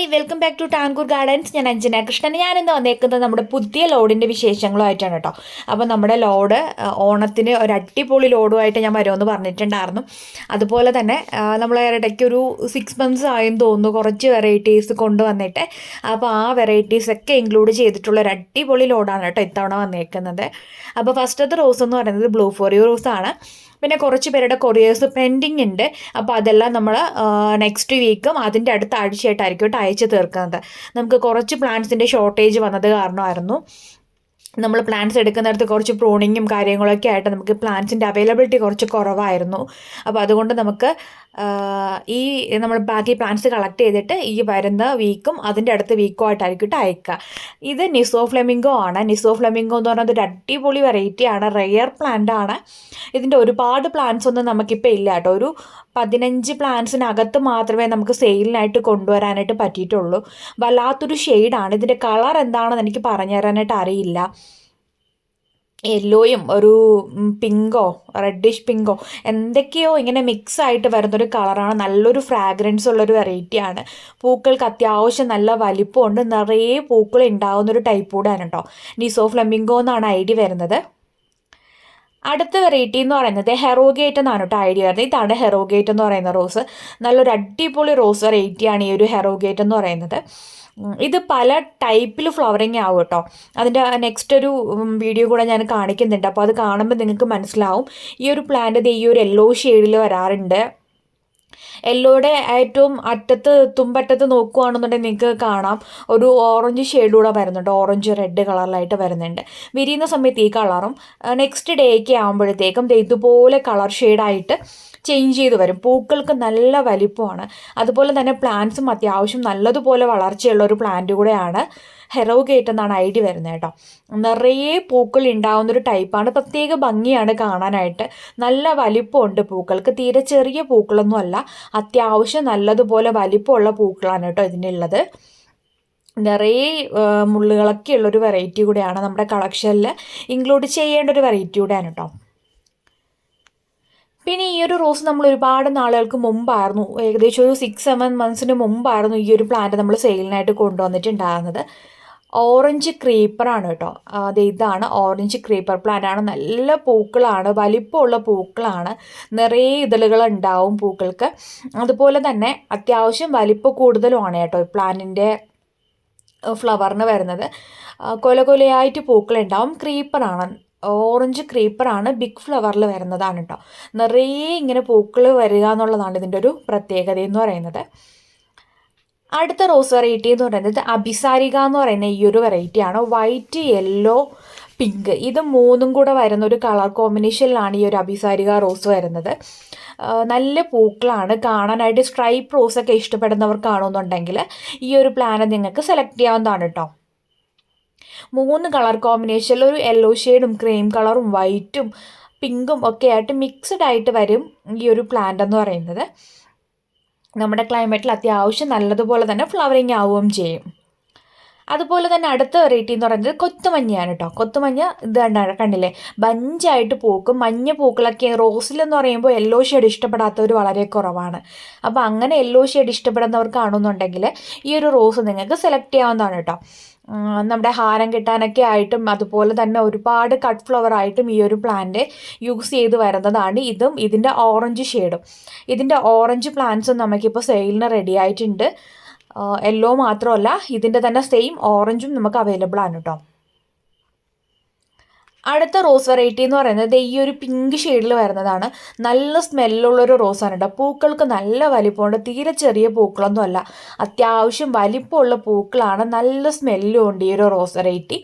Hi welcome back to Tankoor gardens ഞാൻ അഞ്ജന കൃഷ്ണൻ. ഞാൻ ഇന്ന് വന്നേക്കുന്നത് നമ്മുടെ പുതിയ ലോഡിന്റെ വിശേഷങ്ങളുമായിട്ടാണ് കേട്ടോ. അപ്പോൾ നമ്മുടെ ലോഡ് ഓണത്തിന് ഒരു അടിപൊളി ലോഡുമായിട്ട് ഞാൻ വരുമെന്ന് പറഞ്ഞിട്ടുണ്ടായിരുന്നു. അതുപോലെ തന്നെ നമ്മൾ ഇടയ്ക്ക് ഒരു സിക്സ് മന്ത്സ് ആയെന്ന് തോന്നുന്നു കുറച്ച് വെറൈറ്റീസ് കൊണ്ടുവന്നിട്ട് അപ്പോൾ ആ വെറൈറ്റീസ് ഒക്കെ ഇൻക്ലൂഡ് ചെയ്തിട്ടുള്ള ഒരു അടിപൊളി ലോഡാണ് കേട്ടോ ഇത്തവണ വന്നേക്കുന്നത്. അപ്പോൾ ഫസ്റ്റത്തെ റോസ് എന്ന് പറയുന്നത് ബ്ലൂ ഫോറിയോ റോസാണ് പിന്നെ കുറച്ച് പേരുടെ കൊറിയേഴ്സ് പെൻഡിങ് ഉണ്ട്. അപ്പോൾ അതെല്ലാം നമ്മൾ നെക്സ്റ്റ് വീക്കും അതിന്റെ അടുത്ത ആഴ്ചയായിട്ടായിരിക്കും കേട്ടോ അയച്ചു തീർക്കുന്നത്. നമുക്ക് കുറച്ച് പ്ലാന്റ്സിന്റെ ഷോർട്ടേജ് വന്നത് കാരണമായിരുന്നു. നമ്മൾ പ്ലാന്റ്സ് എടുക്കുന്നിടത്ത് കുറച്ച് പ്രൂണിങ്ങും കാര്യങ്ങളൊക്കെ ആയിട്ട് നമുക്ക് പ്ലാന്റ്സിന്റെ അവൈലബിലിറ്റി കുറച്ച് കുറവായിരുന്നു. അപ്പോൾ അതുകൊണ്ട് നമുക്ക് ഈ നമ്മൾ ബാക്കി പ്ലാന്റ്സ് കളക്ട് ചെയ്തിട്ട് ഈ വരുന്ന വീക്കും അതിന്റെ അടുത്ത വീക്കും ആയിട്ടായിരിക്കും അയക്കുക. ഇത് നിസോ ഫ്ലെമിംഗോ ആണ്. നിസോ ഫ്ലെമിംഗോ എന്ന് പറഞ്ഞാൽ ഒരു അടിപൊളി വെറൈറ്റി ആണ്. റെയർ പ്ലാന്റ് ആണ്. ഇതിന്റെ ഒരുപാട് പ്ലാന്റ്സ് ഒന്നും നമുക്കിപ്പോൾ ഇല്ല കേട്ടോ. ഒരു പതിനഞ്ച് പ്ലാന്റ്സിനകത്ത് മാത്രമേ നമുക്ക് സെയിലിനായിട്ട് കൊണ്ടുവരാനായിട്ട് പറ്റിയിട്ടുള്ളൂ. വല്ലാത്തൊരു ഷെയ്ഡാണ്. ഇതിന്റെ കളർ എന്താണെന്ന് എനിക്ക് പറഞ്ഞു തരാനായിട്ട് അറിയില്ല. യെല്ലോയും ഒരു പിങ്കോ റെഡിഷ് പിങ്കോ എന്തൊക്കെയോ ഇങ്ങനെ മിക്സ് ആയിട്ട് വരുന്നൊരു കളറാണ്. നല്ലൊരു ഫ്രാഗ്രൻസ് ഉള്ളൊരു വെറൈറ്റിയാണ് പൂക്കൾക്ക് അത്യാവശ്യം നല്ല വലിപ്പമുണ്ട്. നിറയെ പൂക്കൾ ഉണ്ടാകുന്നൊരു ടൈപ്പ് കൂടെയാണ് കേട്ടോ നിസോ ഫ്ലമിംഗോ എന്നാണ് ഐ ഡി വരുന്നത്. അടുത്ത വെറൈറ്റി എന്ന് പറയുന്നത് ഹെറോഗേറ്റ് എന്നാണ് കേട്ടോ ഐഡിയ വരുന്നത്. ഇതാണ് ഹെറോഗേറ്റ് എന്ന് പറയുന്ന റോസ് നല്ലൊരു അടിപൊളി റോസ് വെറൈറ്റിയാണ് ഈ ഒരു ഹെറോഗേറ്റ് എന്ന് പറയുന്നത്. ഇത് പല ടൈപ്പിൽ ഫ്ലവറിങ് ആവും കേട്ടോ. അതിന്റെ നെക്സ്റ്റ് ഒരു വീഡിയോ കൂടെ ഞാൻ കാണിക്കുന്നുണ്ട്. അപ്പോൾ അത് കാണുമ്പോൾ നിങ്ങൾക്ക് മനസ്സിലാവും. ഈ ഒരു പ്ലാന്റ് ഈ ഒരു യെല്ലോ ഷെയ്ഡിൽ വരാറുണ്ട്. യെല്ലോയുടെ ഏറ്റവും അറ്റത്ത് തുമ്പറ്റത്ത് നോക്കുകയാണെന്നുണ്ടെങ്കിൽ നിങ്ങൾക്ക് കാണാം. ഒരു ഓറഞ്ച് ഷെയ്ഡ് കൂടെ വരുന്നുണ്ട്. ഓറഞ്ച് റെഡ് കളറിലായിട്ട് വരുന്നുണ്ട്. വിരിയുന്ന സമയത്ത് ഈ കളറും നെക്സ്റ്റ് ഡേക്ക് ആകുമ്പോഴത്തേക്കും ഇതുപോലെ കളർ ഷെയ്ഡായിട്ട് ചേഞ്ച് ചെയ്ത് വരും. പൂക്കൾക്ക് നല്ല വലിപ്പമാണ്. അതുപോലെ തന്നെ പ്ലാന്റ്സും അത്യാവശ്യം നല്ലതുപോലെ വളർച്ചയുള്ള ഒരു പ്ലാന്റ് കൂടെയാണ് ഹെറോഗേറ്റ് എന്നാണ് ഐ ഡി വരുന്നത് കേട്ടോ. നിറയെ പൂക്കൾ ഉണ്ടാവുന്ന ഒരു ടൈപ്പാണ്. പ്രത്യേക ഭംഗിയാണ് കാണാനായിട്ട്. നല്ല വലിപ്പമുണ്ട് പൂക്കൾക്ക്. തീരെ ചെറിയ പൂക്കളൊന്നും അല്ല അത്യാവശ്യം നല്ലതുപോലെ വലിപ്പമുള്ള പൂക്കളാണ് കേട്ടോ ഇതിനുള്ളത്. നിറയെ മുള്ളുകളൊക്കെ ഉള്ളൊരു വെറൈറ്റി കൂടെയാണ് നമ്മുടെ കളക്ഷനിൽ ഇൻക്ലൂഡ് ചെയ്യേണ്ട ഒരു വെറൈറ്റി കൂടെയാണ് കേട്ടോ. പിന്നെ ഈ ഒരു റോസ് നമ്മൾ ഒരുപാട് നാളുകൾക്ക് മുമ്പായിരുന്നു ഏകദേശം ഒരു സിക്സ് സെവൻ മന്ത്സിന് മുമ്പായിരുന്നു ഈ ഒരു പ്ലാന്റ് നമ്മൾ സെയിലിനായിട്ട് കൊണ്ടുവന്നിട്ടുണ്ടായിരുന്നത്. ഓറഞ്ച് ക്രീപ്പറാണ് കേട്ടോ. അത് ഇതാണ് ഓറഞ്ച് ക്രീപ്പർ പ്ലാന്റ് ആണ് നല്ല പൂക്കളാണ് വലിപ്പമുള്ള പൂക്കളാണ്. നിറയെ ഇതളുകൾ ഉണ്ടാവും പൂക്കൾക്ക്. അതുപോലെ തന്നെ അത്യാവശ്യം വലിപ്പം കൂടുതലുമാണ് കേട്ടോ ഈ പ്ലാന്റിന്റെ ഫ്ലവറിന് വരുന്നത്. കൊല കൊലയായിട്ട് പൂക്കളുണ്ടാവും. ക്രീപ്പറാണ് ഓറഞ്ച് ക്രീപ്പറാണ് ബിഗ് ഫ്ലവറിൽ വരുന്നതാണ് കേട്ടോ. നിറയെ ഇങ്ങനെ പൂക്കൾ വരിക എന്നുള്ളതാണ് ഇതിന്റെ ഒരു പ്രത്യേകത എന്ന് പറയുന്നത്. അടുത്ത റോസ് വെറൈറ്റി എന്ന് പറയുന്നത് അഭിസാരിക എന്ന് പറയുന്ന ഈ ഒരു വെറൈറ്റിയാണ് വൈറ്റ് യെല്ലോ പിങ്ക് ഇത് മൂന്നും കൂടെ വരുന്ന ഒരു കളർ കോമ്പിനേഷനിലാണ് ഈ ഒരു അഭിസാരിക റോസ് വരുന്നത്. നല്ല പൂക്കളാണ്. കാണാനായിട്ട് സ്ട്രൈപ്പ് റോസൊക്കെ ഇഷ്ടപ്പെടുന്നവർക്കാണെന്നുണ്ടെങ്കിൽ ഈ ഒരു പ്ലാന് നിങ്ങൾക്ക് സെലക്ട് ചെയ്യാവുന്നതാണ് കേട്ടോ മൂന്ന് കളർ കോമ്പിനേഷനിൽ ഒരു യെല്ലോ ഷെയ്ഡും ക്രീം കളറും വൈറ്റും പിങ്കും ഒക്കെ ആയിട്ട് മിക്സ്ഡ് ആയിട്ട് വരും ഈ ഒരു പ്ലാന്റ് എന്ന് പറയുന്നത്. നമ്മുടെ ക്ലൈമറ്റിൽ അത്യാവശ്യം നല്ലതുപോലെ തന്നെ ഫ്ലവറിങ് ആവുകയും ചെയ്യും. അതുപോലെ തന്നെ അടുത്ത വെറൈറ്റി എന്ന് പറയുന്നത് കൊത്തുമഞ്ഞയാണ് കേട്ടോ കൊത്തുമഞ്ഞ ഇത് കണ്ടാണ് കണ്ടില്ലേ? ബഞ്ചായിട്ട് പൂക്കും മഞ്ഞ പൂക്കളൊക്കെ റോസിലെന്ന് പറയുമ്പോൾ യെല്ലോ ഷെയ്ഡ് ഇഷ്ടപ്പെടാത്തവർ വളരെ കുറവാണ്. അപ്പോൾ അങ്ങനെ യെല്ലോ ഷെയ്ഡ് ഇഷ്ടപ്പെടുന്നവർക്കാണെന്നുണ്ടെങ്കിൽ ഈ ഒരു റോസ് നിങ്ങൾക്ക് സെലക്ട് ചെയ്യാവുന്നതാണ് കേട്ടോ നമ്മുടെ ഹാരം കെട്ടാനൊക്കെ ആയിട്ടും അതുപോലെ തന്നെ ഒരുപാട് കട്ട് ഫ്ലവർ ആയിട്ടും ഈ ഒരു പ്ലാന്റ് യൂസ് ചെയ്ത് വരുന്നതാണ് ഇതും ഇതിന്റെ ഓറഞ്ച് ഷെയ്ഡും ഇതിന്റെ ഓറഞ്ച് പ്ലാന്റ്സും നമുക്കിപ്പോൾ സെയിലിന് റെഡി ആയിട്ടുണ്ട്. യെല്ലോ മാത്രമല്ല ഇതിന്റെ തന്നെ സെയിം ഓറഞ്ചും നമുക്ക് അവൈലബിൾ ആണ് കേട്ടോ അടുത്ത റോസ് വെറൈറ്റി എന്ന് പറയുന്നത് ഈ ഒരു പിങ്ക് ഷെയ്ഡിൽ വരുന്നതാണ്. നല്ല സ്മെല്ലുള്ളൊരു റോസാണ് കേട്ടോ പൂക്കൾക്ക് നല്ല വലിപ്പമുണ്ട്. തീരെ ചെറിയ പൂക്കളൊന്നും അല്ല. അത്യാവശ്യം വലിപ്പമുള്ള പൂക്കളാണ്. നല്ല സ്മെല്ലും ഉണ്ട് ഈ ഒരു റോസ് വെറൈറ്റി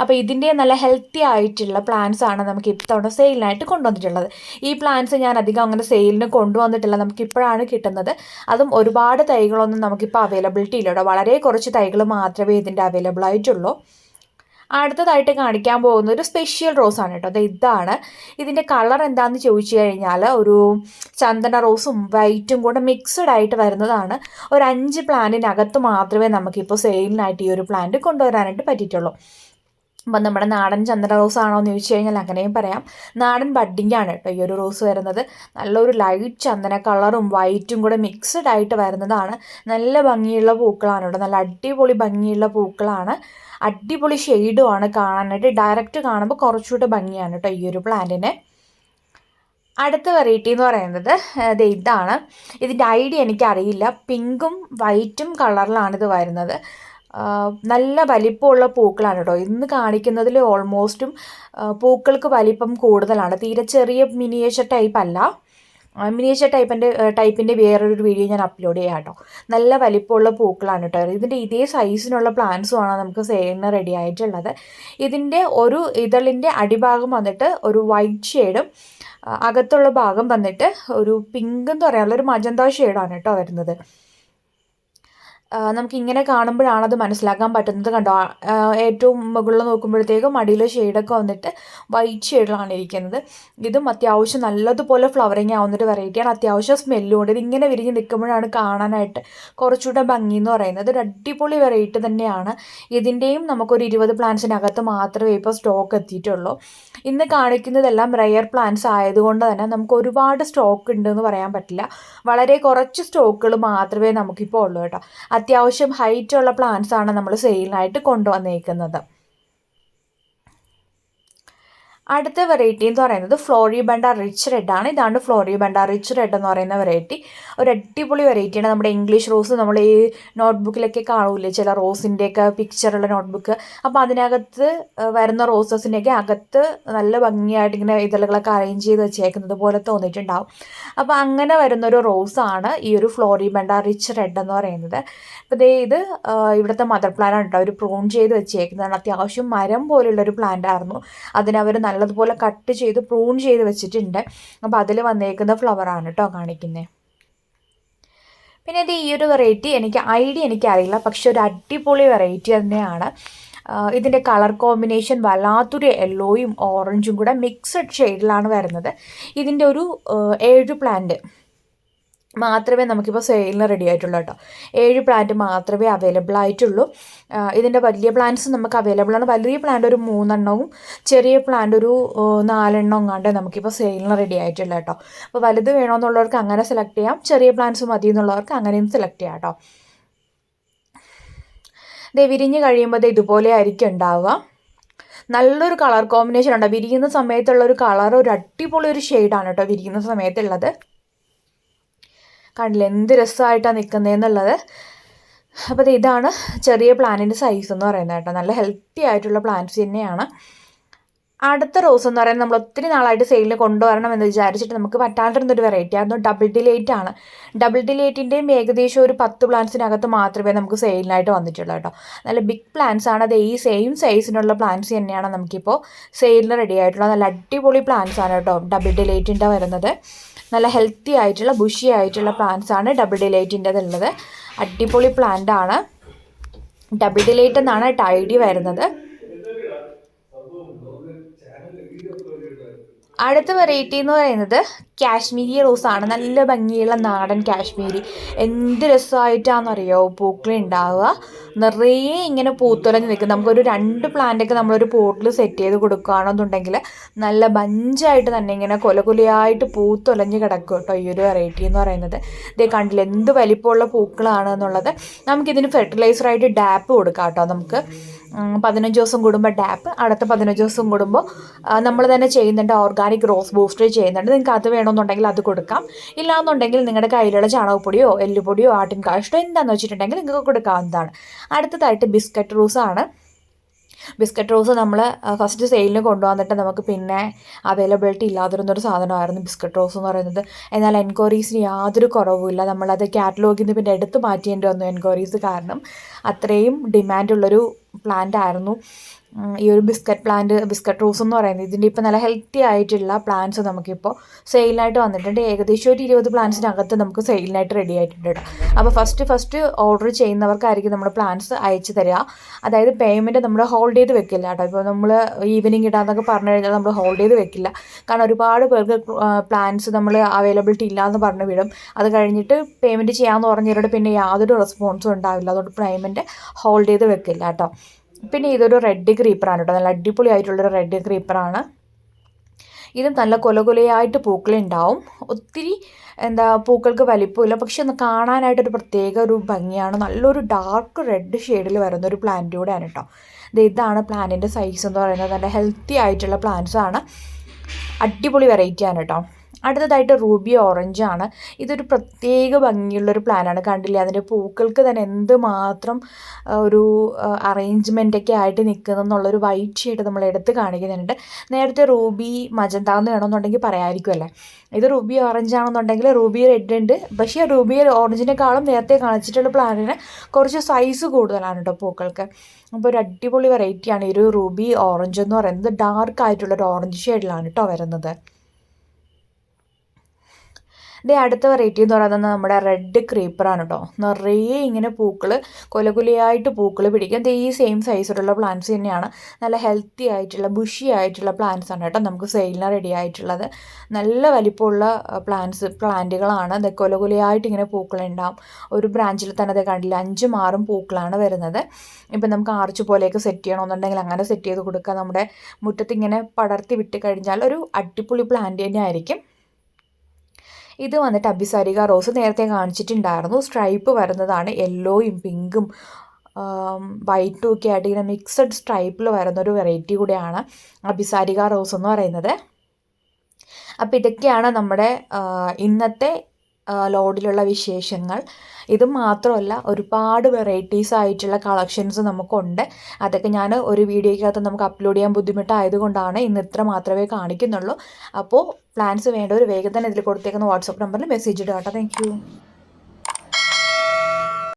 അപ്പോൾ ഇതിന്റെ നല്ല ഹെൽത്തി ആയിട്ടുള്ള പ്ലാന്റ്സ് ആണ് നമുക്ക് ഇത്തവണ സെയിലിനായിട്ട് കൊണ്ടുവന്നിട്ടുള്ളത്. ഈ പ്ലാന്റ്സ് ഞാൻ അധികം അങ്ങനെ സെയിലിന് കൊണ്ടുവന്നിട്ടില്ല. നമുക്ക് ഇപ്പോഴാണ് കിട്ടുന്നത്. അതും ഒരുപാട് തൈകളൊന്നും നമുക്കിപ്പോൾ അവൈലബിലിറ്റി ഇല്ല കേട്ടോ വളരെ കുറച്ച് തൈകൾ മാത്രമേ ഇതിന്റെ അവൈലബിൾ ആയിട്ടുള്ളൂ. അടുത്തതായിട്ട് കാണിക്കാൻ പോകുന്ന ഒരു സ്പെഷ്യൽ റോസ് ആണ് കേട്ടോ. അത് ഇതാണ്. ഇതിന്റെ കളർ എന്താണെന്ന് ചോദിച്ചു കഴിഞ്ഞാൽ ഒരു ചന്ദന റോസും വൈറ്റും കൂടെ മിക്സഡ് ആയിട്ട് വരുന്നതാണ്. ഒരു അഞ്ച് പ്ലാന്റിനകത്ത് മാത്രമേ നമുക്കിപ്പോൾ സെയിലിനായിട്ട് ഈ ഒരു പ്ലാന്റ് കൊണ്ടുവരാനായിട്ട് പറ്റിയിട്ടുള്ളൂ. അപ്പം നമ്മുടെ നാടൻ ചന്ദന റോസ് ആണോ എന്ന് ചോദിച്ചു കഴിഞ്ഞാൽ അങ്ങനെയും പറയാം. നാടൻ ബഡ്ഡിംഗ് ആണ് കേട്ടോ ഈ ഒരു റോസ് വരുന്നത്. നല്ലൊരു ലൈറ്റ് ചന്ദന കളറും വൈറ്റും കൂടെ മിക്സഡ് ആയിട്ട് വരുന്നതാണ്. നല്ല ഭംഗിയുള്ള പൂക്കളാണ് കേട്ടോ. നല്ല അടിപൊളി ഭംഗിയുള്ള പൂക്കളാണ്. അടിപൊളി ഷെയ്ഡുമാണ് കാണാനായിട്ട്. ഡയറക്റ്റ് കാണുമ്പോൾ കുറച്ചുകൂടെ ഭംഗിയാണ് കേട്ടോ ഈ ഒരു പ്ലാന്റിനെ അടുത്ത വെറൈറ്റി എന്ന് പറയുന്നത് ഇത് ഇതാണ്. ഇതിന്റെ ഐഡിയ എനിക്കറിയില്ല. പിങ്കും വൈറ്റും കളറിലാണ് ഇത് വരുന്നത്. നല്ല വലിപ്പമുള്ള പൂക്കളാണ് കേട്ടോ ഇന്ന് കാണിക്കുന്നതിൽ ഓൾമോസ്റ്റും പൂക്കൾക്ക് വലിപ്പം കൂടുതലാണ്. തീരെ ചെറിയ മിനിയേച്ചർ ടൈപ്പ് അല്ല. മിനിയേച്ചർ ടൈപ്പിന്റെ ടൈപ്പിന്റെ വേറൊരു വീഡിയോ ഞാൻ അപ്ലോഡ് ചെയ്യാം കേട്ടോ നല്ല വലിപ്പമുള്ള പൂക്കളാണ് കേട്ടോ ഇതിന്റെ ഇതേ സൈസിനുള്ള പ്ലാന്റ്സുമാണ് നമുക്ക് സെയിലിന് റെഡി ആയിട്ടുള്ളത്. ഇതിന്റെ ഒരു ഇതളിന്റെ അടിഭാഗം വന്നിട്ട് ഒരു വൈറ്റ് ഷെയ്ഡും അകത്തുള്ള ഭാഗം വന്നിട്ട് ഒരു പിങ്ക് എന്ന് പറയാനുള്ള ഒരു മജന്ത ഷെയ്ഡാണ് കേട്ടോ വരുന്നത്. നമുക്ക് ഇങ്ങനെ കാണുമ്പോഴാണ് അത് മനസ്സിലാക്കാൻ പറ്റുന്നത്. കണ്ടോ? ഏറ്റവും മുകളിൽ നോക്കുമ്പോഴത്തേക്കും അടിയിൽ ഷെയ്ഡൊക്കെ വന്നിട്ട് വൈറ്റ് ഷെയ്ഡിലാണ് ഇരിക്കുന്നത്. ഇതും അത്യാവശ്യം നല്ലതുപോലെ ഫ്ലവറിങ് ആവുന്നൊരു വെറൈറ്റിയാണ് അത്യാവശ്യം സ്മെല്ലും ഉണ്ട്. ഇതിങ്ങനെ വിരിഞ്ഞ് നിൽക്കുമ്പോഴാണ് കാണാനായിട്ട് കുറച്ചുകൂടെ ഭംഗി എന്ന് പറയുന്നത്. ഒരു അടിപൊളി വെറൈറ്റി തന്നെയാണ്. ഇതിന്റെയും നമുക്കൊരു ഇരുപത് പ്ലാന്റ്സിനകത്ത് മാത്രമേ ഇപ്പോൾ സ്റ്റോക്ക് എത്തിയിട്ടുള്ളൂ. ഇന്ന് കാണിക്കുന്നതെല്ലാം റെയർ പ്ലാന്റ്സ് ആയതുകൊണ്ട് തന്നെ നമുക്ക് ഒരുപാട് സ്റ്റോക്ക് ഉണ്ടെന്ന് പറയാൻ പറ്റില്ല. വളരെ കുറച്ച് സ്റ്റോക്കുകൾ മാത്രമേ നമുക്കിപ്പോൾ ഉള്ളൂ കേട്ടോ. അത്യാവശ്യം ഹൈറ്റുള്ള ആണ് നമ്മൾ സെയിലിനായിട്ട് കൊണ്ടുവന്നേക്കുന്നത്. അടുത്ത വെറൈറ്റി എന്ന് പറയുന്നത് ഫ്ലോറി ബണ്ട റിച്ച് റെഡ് ആണ്. ഇതാണ് ഫ്ലോറി ബണ്ട റിച്ച് റെഡ് എന്ന് പറയുന്ന വെറൈറ്റി ഒരു അടിപൊളി വെറൈറ്റിയാണ് നമ്മുടെ ഇംഗ്ലീഷ് റോസ് നമ്മൾ ഈ നോട്ട്ബുക്കിലൊക്കെ കാണൂലേ? ചില റോസിന്റെയൊക്കെ പിക്ചറുള്ള നോട്ട്ബുക്ക് അപ്പോൾ അതിനകത്ത് വരുന്ന റോസസിന്റെയൊക്കെ അകത്ത് നല്ല ഭംഗിയായിട്ട് ഇങ്ങനെ ഇതളുകളൊക്കെ അറേഞ്ച് ചെയ്ത് വെച്ചേക്കുന്നത് പോലെ തോന്നിയിട്ടുണ്ടാവും. അപ്പോൾ അങ്ങനെ വരുന്നൊരു റോസാണ് ഈ ഒരു ഫ്ലോറി ബണ്ട റിച്ച് റെഡ് എന്ന് പറയുന്നത്. അപ്പോൾ ദേ ഇത് ഇവിടുത്തെ മദർ പ്ലാന്റ് കേട്ടോ അവർ പ്രൂൺ ചെയ്ത് വെച്ചേക്കുന്നതാണ്. അത്യാവശ്യം മരം പോലുള്ളൊരു പ്ലാന്റ് ആയിരുന്നു. അതിനവർ നല്ല നല്ലതുപോലെ കട്ട് ചെയ്ത് പ്രൂൺ ചെയ്ത് വെച്ചിട്ടുണ്ട്. അപ്പോൾ അതിൽ വന്നേക്കുന്ന ഫ്ലവറാണ് കേട്ടോ കാണിക്കുന്നത് പിന്നെ ഇത് ഈ ഒരു വെറൈറ്റി എനിക്ക് ഐഡിയ എനിക്കറിയില്ല. പക്ഷെ ഒരു അടിപൊളി വെറൈറ്റി തന്നെയാണ്. ഇതിന്റെ കളർ കോമ്പിനേഷൻ വല്ലാത്തൊരു യെല്ലോയും ഓറഞ്ചും കൂടെ മിക്സഡ് ഷെയ്ഡിലാണ് വരുന്നത്. ഇതിന്റെ ഒരു ഏഴ് പ്ലാന്റ് മാത്രമേ നമുക്കിപ്പോൾ സെയിലിന് റെഡി ആയിട്ടുള്ളൂ കേട്ടോ. ഏഴ് പ്ലാന്റ് മാത്രമേ അവൈലബിൾ ആയിട്ടുള്ളൂ. ഇതിന്റെ വലിയ പ്ലാന്റ്സ് നമുക്ക് അവൈലബിൾ ആണ്. വലിയ പ്ലാന്റ് ഒരു മൂന്നെണ്ണവും ചെറിയ പ്ലാന്റ് ഒരു നാലെണ്ണം കണ്ടേ നമുക്കിപ്പോൾ സെയിലിന് റെഡി ആയിട്ടില്ല കേട്ടോ. അപ്പോൾ വലുത് വേണമെന്നുള്ളവർക്ക് അങ്ങനെ സെലക്ട് ചെയ്യാം. ചെറിയ പ്ലാന്റ്സ് മതി എന്നുള്ളവർക്ക് അങ്ങനെയും സെലക്ട് ചെയ്യാം കേട്ടോ. ഇത് വിരിഞ്ഞ് കഴിയുമ്പോൾ ഇതുപോലെ ആയിരിക്കും ഉണ്ടാവുക. നല്ലൊരു കളർ കോമ്പിനേഷൻ ഉണ്ട്? വിരിയുന്ന സമയത്തുള്ള ഒരു കളർ ഒരു അടിപൊളി ഒരു ഷെയ്ഡാണ് കേട്ടോ വിരിയുന്ന സമയത്തുള്ളത്. കണ്ടില്ല? എന്ത് രസമായിട്ടാണ് നിൽക്കുന്നതെന്നുള്ളത് അപ്പോൾ ഇതാണ് ചെറിയ പ്ലാന്റിന്റെ സൈസ് എന്ന് പറയുന്നത് കേട്ടോ. നല്ല ഹെൽത്തി ആയിട്ടുള്ള പ്ലാന്റ്സ് തന്നെയാണ്. അടുത്ത റോസ് എന്ന് പറയുന്നത് നമ്മൾ ഒത്തിരി നാളായിട്ട് സെയിലിൽ കൊണ്ടുവരണം എന്ന് വിചാരിച്ചിട്ട് നമുക്ക് പറ്റാണ്ടിരുന്നൊരു വെറൈറ്റി ആയിരുന്നു ഡബിൾ ഡിലേറ്റ് ആണ്. ഡബിൾ ഡിലേറ്റിന്റെയും ഏകദേശം ഒരു പത്ത് പ്ലാന്റ്സിനകത്ത് മാത്രമേ നമുക്ക് സെയിലിനായിട്ട് വന്നിട്ടുള്ളൂ കേട്ടോ. നല്ല ബിഗ് പ്ലാന്റ്സ് ആണ്. അത് ഈ സെയിം സൈസിനുള്ള പ്ലാന്റ്സ് തന്നെയാണ് നമുക്കിപ്പോൾ സെയിലിന് റെഡി ആയിട്ടുള്ളത്. നല്ല അടിപൊളി പ്ലാന്റ്സ് ആണ് കേട്ടോ ഡബിൾ ഡിലേറ്റിന്റെ വരുന്നത്. നല്ല ഹെൽത്തി ആയിട്ടുള്ള ബുഷി ആയിട്ടുള്ള പ്ലാന്റ്സ് ആണ് ഡബിൾ ഡിലൈറ്റിന്റെത് ഉള്ളത് അടിപൊളി പ്ലാന്റ് ആണ്. ഡബിൾ ഡിലൈറ്റ് എന്നാണ് ടൈഡി വരുന്നത്. അടുത്ത വെറൈറ്റി എന്ന് പറയുന്നത് കാശ്മീരി റോസാണ്. നല്ല ഭംഗിയുള്ള നാടൻ കാശ്മീരി. എന്ത് രസമായിട്ടാണെന്നറിയോ? പൂക്കൾ ഉണ്ടാവുക. നിറയെ ഇങ്ങനെ പൂത്തുലഞ്ഞ് നിൽക്കും. നമുക്കൊരു രണ്ട് പ്ലാന്റൊക്കെ നമ്മളൊരു പോട്ടിൽ സെറ്റ് ചെയ്ത് കൊടുക്കുകയാണെന്നുണ്ടെങ്കിൽ നല്ല ബഞ്ചായിട്ട് തന്നെ ഇങ്ങനെ കൊല കൊലയായിട്ട് പൂത്തൊലഞ്ഞ് കിടക്കും കേട്ടോ ഈ ഒരു വെറൈറ്റി എന്ന് പറയുന്നത്. ഇതേ കണ്ടില്ല എന്ത് വലിപ്പമുള്ള പൂക്കളാണ് എന്നുള്ളത്. നമുക്കിതിന് ഫെർട്ടിലൈസറായിട്ട് ഡാപ്പ് കൊടുക്കാം കേട്ടോ നമുക്ക്. പതിനഞ്ച് ദിവസം കൂടുമ്പോൾ ഡാപ്പ് അടുത്ത പതിനഞ്ച് ദിവസം കൂടുമ്പോൾ നമ്മൾ തന്നെ ചെയ്യുന്നുണ്ട് ഓർഗാനിക് റോസ് ബൂസ്റ്റർ ചെയ്യുന്നുണ്ട്. നിങ്ങൾക്ക് അത് വേണമെന്നുണ്ടെങ്കിൽ അത് കൊടുക്കാം. ഇല്ലാന്നുണ്ടെങ്കിൽ നിങ്ങളുടെ കയ്യിലുള്ള ചാണകപ്പൊടിയോ എല്ലുപൊടിയോ ആട്ടിൻ കാഷ്ടോ എന്താണെന്ന് വെച്ചിട്ടുണ്ടെങ്കിൽ നിങ്ങൾക്ക് കൊടുക്കാവുന്നതാണ്. അടുത്തതായിട്ട് ബിസ്ക്കറ്റ് റൂസാണ് ബിസ്ക്കറ്റ് റോസ് നമ്മൾ ഫസ്റ്റ് സെയിലിന് കൊണ്ടുവന്നിട്ട് നമുക്ക് പിന്നെ അവൈലബിലിറ്റി ഇല്ലാതിരുന്നൊരു സാധനമായിരുന്നു ബിസ്ക്കറ്റ് റോസ് എന്ന് പറയുന്നത്. എന്നാൽ എൻക്വയറീസിന് യാതൊരു കുറവുമില്ല നമ്മളത് കാറ്റലോഗിൽ നിന്ന് പിന്നെ എടുത്ത് മാറ്റേണ്ടി വന്നു എൻക്വയറീസ് കാരണം. അത്രയും ഡിമാൻഡുള്ളൊരു പ്ലാന്റ് ആയിരുന്നു. ഈ ഒരു ബിസ്ക്കറ്റ് പ്ലാന്റ് ബിസ്ക്കറ്റ് റോസ് എന്ന് പറയുന്നത് ഇതിന്റെ ഇപ്പോൾ നല്ല ഹെൽത്തി ആയിട്ടുള്ള പ്ലാന്റ്സ് നമുക്കിപ്പോൾ സെയിലിനായിട്ട് വന്നിട്ടുണ്ട്. ഏകദേശം ഒരു ഇരുപത് പ്ലാന്റ്സിനകത്ത് നമുക്ക് സെയിലിനായിട്ട് റെഡി ആയിട്ടുണ്ട് അപ്പോൾ ഫസ്റ്റ് ഫസ്റ്റ് ഓർഡർ ചെയ്യുന്നവർക്കായിരിക്കും നമ്മൾ പ്ലാന്റ്സ് അയച്ചു തരിക. അതായത് പേയ്മെന്റ് നമ്മൾ ഹോൾഡ് ചെയ്ത് വെക്കില്ല കേട്ടോ. ഇപ്പോൾ നമ്മൾ ഈവനിങ് ഇടാന്നൊക്കെ പറഞ്ഞു കഴിഞ്ഞാൽ നമ്മൾ ഹോൾഡ് ചെയ്ത് വെക്കില്ല. കാരണം ഒരുപാട് പേർക്ക് പ്ലാന്റ്സ് നമ്മൾ അവൈലബിലിറ്റി ഇല്ല എന്ന് പറഞ്ഞു വിടും. അത് കഴിഞ്ഞിട്ട് പേയ്മെന്റ് ചെയ്യാമെന്ന് പറഞ്ഞവരോട് പിന്നെ യാതൊരു റെസ്പോൺസും ഉണ്ടാവില്ല. അതുകൊണ്ട് പേയ്മെന്റ് ഹോൾഡ് ചെയ്ത് വെക്കില്ല കേട്ടോ. പിന്നെ ഇതൊരു റെഡ് ക്രീപ്പറാണ് കേട്ടോ നല്ല അടിപൊളി ആയിട്ടുള്ളൊരു റെഡ് ക്രീപ്പറാണ് ഇതും നല്ല കൊല കൊലയായിട്ട് പൂക്കളുണ്ടാവും ഒത്തിരി എന്താ പൂക്കൾക്ക് വലിപ്പമില്ല. പക്ഷെ ഒന്ന് കാണാനായിട്ടൊരു പ്രത്യേക ഒരു ഭംഗിയാണ്. നല്ലൊരു ഡാർക്ക് റെഡ് ഷെയ്ഡിൽ വരുന്ന ഒരു പ്ലാന്റ് കൂടെയാണ് കേട്ടോ ഇത് ഇതാണ് പ്ലാന്റിന്റെ സൈസ് എന്ന് പറയുന്നത്. നല്ല ഹെൽത്തി ആയിട്ടുള്ള പ്ലാന്റ്സാണ് അടിപൊളി വെറൈറ്റിയാണ് കേട്ടോ അടുത്തതായിട്ട് റൂബി ഓറഞ്ച് ആണ്. ഇതൊരു പ്രത്യേക ഭംഗിയുള്ളൊരു പ്ലാനാണ് കണ്ടില്ലേ? അതിന്റെ പൂക്കൾക്ക് തന്നെ എന്തുമാത്രം മാത്രം ഒരു അറേഞ്ച്മെന്റൊക്കെ ആയിട്ട് നിൽക്കുന്നെന്നുള്ളൊരു വൈറ്റ് ഷെയ്ഡ് നമ്മൾ എടുത്ത് കാണിക്കുന്നുണ്ട്. നേരത്തെ റൂബി മജന്ത എന്ന് വേണമെന്നുണ്ടെങ്കിൽ പറയാമായിരിക്കുമല്ലേ ഇത് റൂബി ഓറഞ്ച് ആണെന്നുണ്ടെങ്കിൽ റൂബി റെഡ് ഉണ്ട്. പക്ഷേ റൂബി ഓറഞ്ചിനേക്കാളും നേരത്തെ കാണിച്ചിട്ടുള്ള പ്ലാനിന് കുറച്ച് സൈസ് കൂടുതലാണ് കേട്ടോ പൂക്കൾക്ക്. അപ്പോൾ ഒരു അടിപൊളി വെറൈറ്റിയാണ് ഈ ഒരു റൂബി ഓറഞ്ച് എന്ന് പറയുന്നത്. ഡാർക്ക് ആയിട്ടുള്ളൊരു ഓറഞ്ച് ഷെയ്ഡിലാണ് കേട്ടോ വരുന്നത്. ഇത് അടുത്ത വെറൈറ്റി എന്ന് പറയുന്നത് നമ്മുടെ റെഡ് ക്രീപ്പർ ആണ് കേട്ടോ നിറയെ ഇങ്ങനെ പൂക്കൾ കൊലകുലയായിട്ട് പൂക്കൾ പിടിക്കും. ഇത് ഈ സെയിം സൈസിലുള്ള പ്ലാന്റ്സ് തന്നെയാണ്. നല്ല ഹെൽത്തി ആയിട്ടുള്ള ബുഷി ആയിട്ടുള്ള പ്ലാന്റ്സ് ആണ് കേട്ടോ നമുക്ക് സെയിലിന് റെഡി ആയിട്ടുള്ളത്. നല്ല വലിപ്പമുള്ള പ്ലാന്റ്സ് പ്ലാന്റുകളാണ് ഇത് കൊലകുലയായിട്ട് ഇങ്ങനെ പൂക്കളുണ്ടാവും. ഒരു ബ്രാഞ്ചിൽ തന്നെ അത് കണ്ടില്ല അഞ്ചും ആറും പൂക്കളാണ് വരുന്നത്. ഇപ്പം നമുക്ക് ആർച്ച് പോലെയൊക്കെ സെറ്റ് ചെയ്യണമെന്നുണ്ടെങ്കിൽ അങ്ങനെ സെറ്റ് ചെയ്ത് കൊടുക്കുക നമ്മുടെ മുറ്റത്ത് ഇങ്ങനെ പടർത്തി വിട്ട് കഴിഞ്ഞാൽ ഒരു അടിപൊളി പ്ലാന്റ് തന്നെ ആയിരിക്കും ഇത് വന്നിട്ട് അബിസാരിക റോസ് നേരത്തെ കാണിച്ചിട്ടുണ്ടായിരുന്നു. സ്ട്രൈപ്പ് വരുന്നതാണ് യെല്ലോയും പിങ്കും വൈറ്റും ഒക്കെ ആയിട്ട് ഇങ്ങനെ മിക്സഡ് സ്ട്രൈപ്പിൽ വരുന്ന ഒരു വെറൈറ്റി കൂടെയാണ് അബിസാരിക റോസ് എന്ന് പറയുന്നത്. അപ്പോൾ ഇതൊക്കെയാണ് നമ്മുടെ ഇന്നത്തെ ലോഡിലുള്ള വിശേഷങ്ങൾ. ഇത് മാത്രമല്ല ഒരുപാട് വെറൈറ്റീസ് ആയിട്ടുള്ള കളക്ഷൻസ് നമുക്കുണ്ട്. അതൊക്കെ ഞാൻ ഒരു വീഡിയോയ്ക്കകത്ത് നമുക്ക് അപ്ലോഡ് ചെയ്യാൻ ബുദ്ധിമുട്ടായതുകൊണ്ടാണ് ഇന്ന് ഇത്ര മാത്രമേ കാണിക്കുന്നുള്ളൂ. അപ്പോൾ പ്ലാൻസ് വേണ്ടവർ വേഗം തന്നെ ഇതിൽ കൊടുത്തേക്കുന്ന വാട്സപ്പ് നമ്പറിൽ മെസ്സേജ് ഇടുക കേട്ടോ. താങ്ക്